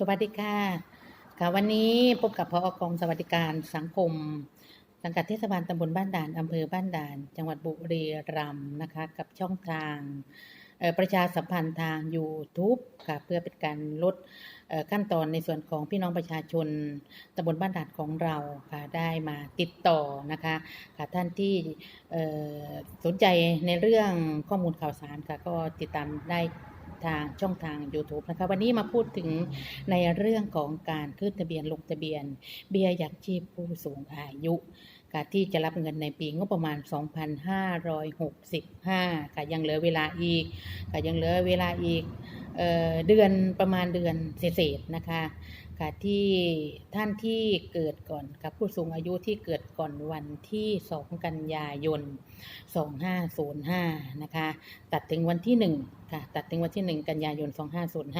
สวัสดีค่ะค่ะวันนี้พบกับพอกองสวัสดิการสังคม สังกัดเทศบาลตำบลบ้านด่านอำเภอบ้านด่าน จังหวัดบุรีรัมย์นะคะ กับช่องทางประชาสัมพันธ์ทาง YouTube ค่ะเพื่อเป็นการลดขั้นตอนในส่วนของพี่น้องประชาชนตำบลบ้านด่านของเราค่ะได้มาติดต่อนะคะค่ะท่านที่สนใจในเรื่องข้อมูลข่าวสารค่ะก็ติดตามได้ ทางช่องทาง YouTube นะคะวันนี้มาพูดถึงในเรื่องของการขึ้นทะเบียนลงทะเบียน เบี้ยยังชีพผู้สูงอายุค่ะที่จะรับเงินในปีงบประมาณ 2,565ค่ะยังเหลือเวลาอีกค่ะยังเหลือเวลาอีกเออเดือนประมาณเดือนเศษนะคะ ค่ะที่ท่านที่เกิดก่อนกับผู้สูงอายุที่เกิดก่อนวันที่ 2 กันยายน 2505 นะคะ ตัดถึงวันที่ 1 ค่ะ ตัดถึงวันที่ 1 กันยายน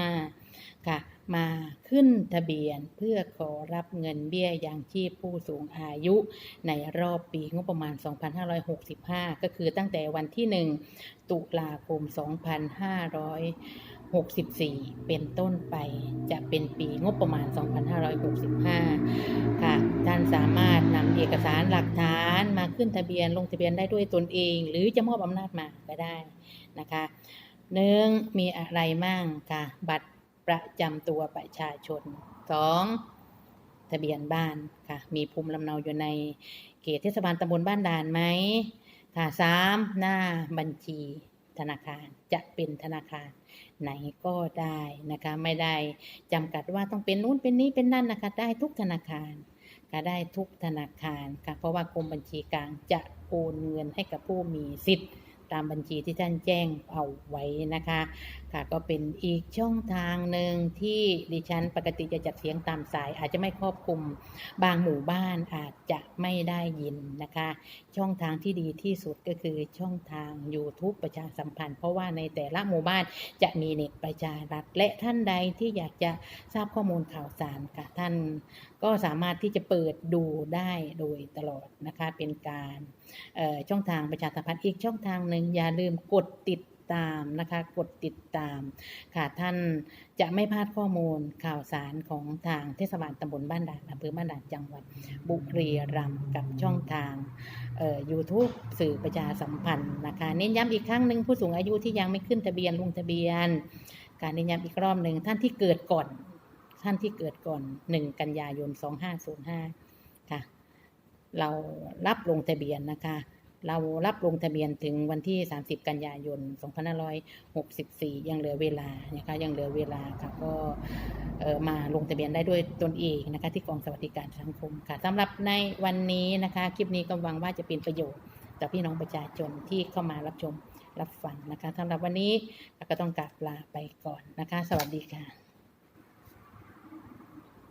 2505 ค่ะ มาขึ้นทะเบียนเพื่อขอรับเงินเบี้ยยังชีพผู้สูงอายุในรอบปีงบประมาณ 2565 ก็คือตั้งแต่วันที่ 1 ตุลาคม 2,500 2564 เป็นต้นไปจะเป็นปีงบประมาณ 2565 ค่ะ ท่านสามารถนำเอกสารหลักฐานมาขึ้นทะเบียนลงทะเบียนได้ด้วยตนเอง หรือจะมอบอำนาจมาก็ได้นะคะหนึ่งมีอะไรมั่งค่ะ บัตรประจำตัวประชาชนสองทะเบียนบ้านค่ะ มีภูมิลำเนาอยู่ในเขตเทศบาลตำบลบ้านด่านไหมค่ะสามหน้าบัญชี ธนาคาร จะเป็นธนาคาร ไหนก็ได้นะคะ ไม่ได้จำกัดว่าต้องเป็นนู้นเป็นนี้เป็นนั่นนะคะ ได้ทุกธนาคารก็ได้ทุกธนาคารค่ะเพราะว่ากรมบัญชีกลางจะโอนเงินให้กับผู้มีสิทธิ์ ตามบัญชีที่ท่านแจ้งเอาไว้นะคะ ค่ะก็เป็นอีกช่องทางหนึ่งที่ดิฉันปกติจะจัดเสียงตามสาย อาจจะไม่ครอบคลุมบางหมู่บ้านอาจจะไม่ได้ยินนะคะ ช่องทางที่ดีที่สุดก็คือช่องทาง YouTube ประชาสัมพันธ์ เพราะว่าในแต่ละหมู่บ้านจะมีเน็ตประชารัฐ และท่านใดที่อยากจะทราบข้อมูลข่าวสารค่ะท่านก็สามารถที่จะเปิดดูได้โดยตลอดนะคะเป็นการ ช่องทางประชาสัมพันธ์อีกช่องทางหนึ่งอย่าลืมกดติดตามนะคะกดติดตาม ค่ะท่านจะไม่พลาดข้อมูลข่าวสารของทางเทศบาลตำบลบ้านด่านอำเภอบ้านด่านจังหวัด บุรีรัมย์กับช่องทางเอ่อ YouTube สื่อประชาสัมพันธ์นะคะเน้นย้ำอีกครั้งหนึ่งผู้สูงอายุที่ยังไม่ขึ้นทะเบียนลงทะเบียน การเน้นย้ำอีกรอบหนึ่งท่านที่เกิดก่อน ท่านที่เกิดก่อน 1 กันยายน 2505 ค่ะ เรารับลงทะเบียนนะคะ เรารับลงทะเบียนถึงวันที่ 30 กันยายน 2564 ยังเหลือเวลานะคะยังเหลือเวลาค่ะก็มาลงทะเบียนได้ด้วยตนเองนะคะที่กองสวัสดิการสังคมค่ะสำหรับในวันนี้นะคะ คลิปนี้ก็หวังว่าจะเป็นประโยชน์ต่อพี่น้องประชาชนที่เข้ามารับชมรับฟังนะคะสำหรับวันนี้เราก็ต้องกราบลาไปก่อนนะคะ สวัสดีค่ะ